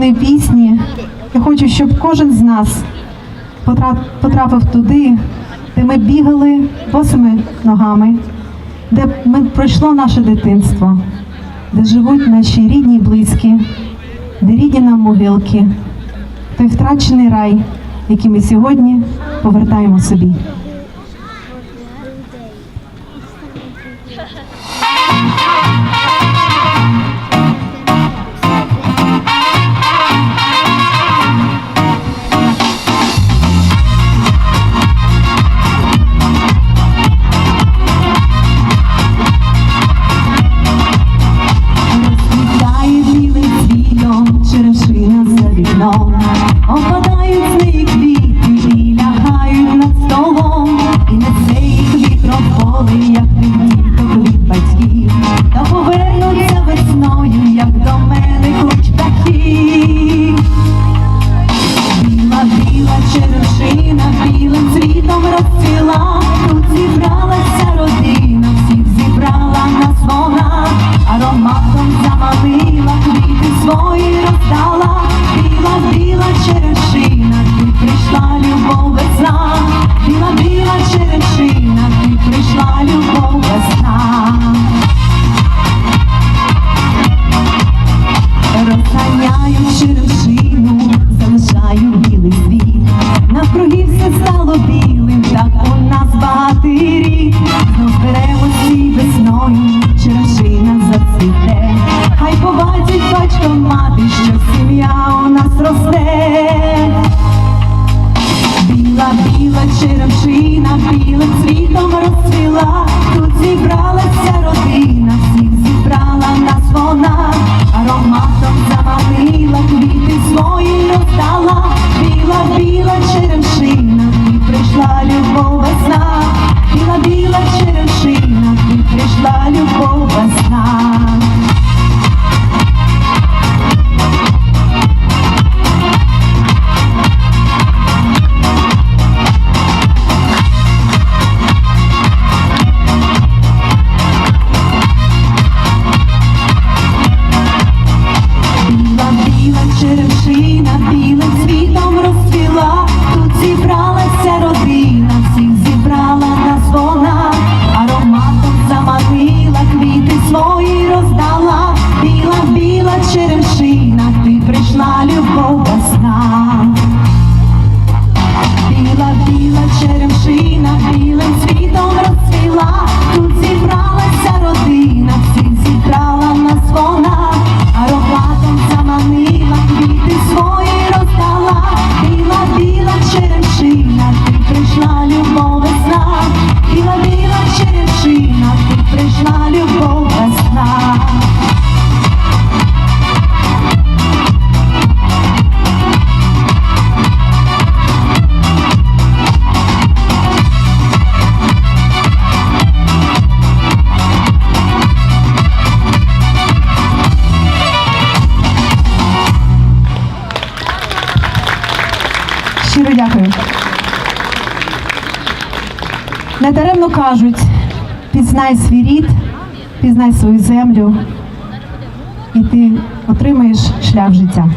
наступної пісні я хочу, щоб кожен з нас потрапив туди, де ми бігали босими ногами, де пройшло наше дитинство, де живуть наші рідні і близькі, де рідні нам могилки, той втрачений рай, який ми сьогодні повертаємо собі. on. Oh, Лучина білим світом розцвіла, тут зібралася родина, всіх зібрала нас вона, ароматом заманила, квіти свої роздала, біла, біла черемшина, і прийшла любов весна, біла, біла черемшина. Недаремно кажуть, пізнай свій рід, пізнай свою землю, і ти отримаєш шлях життя.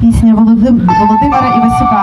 Пісня Володимира Івасюка.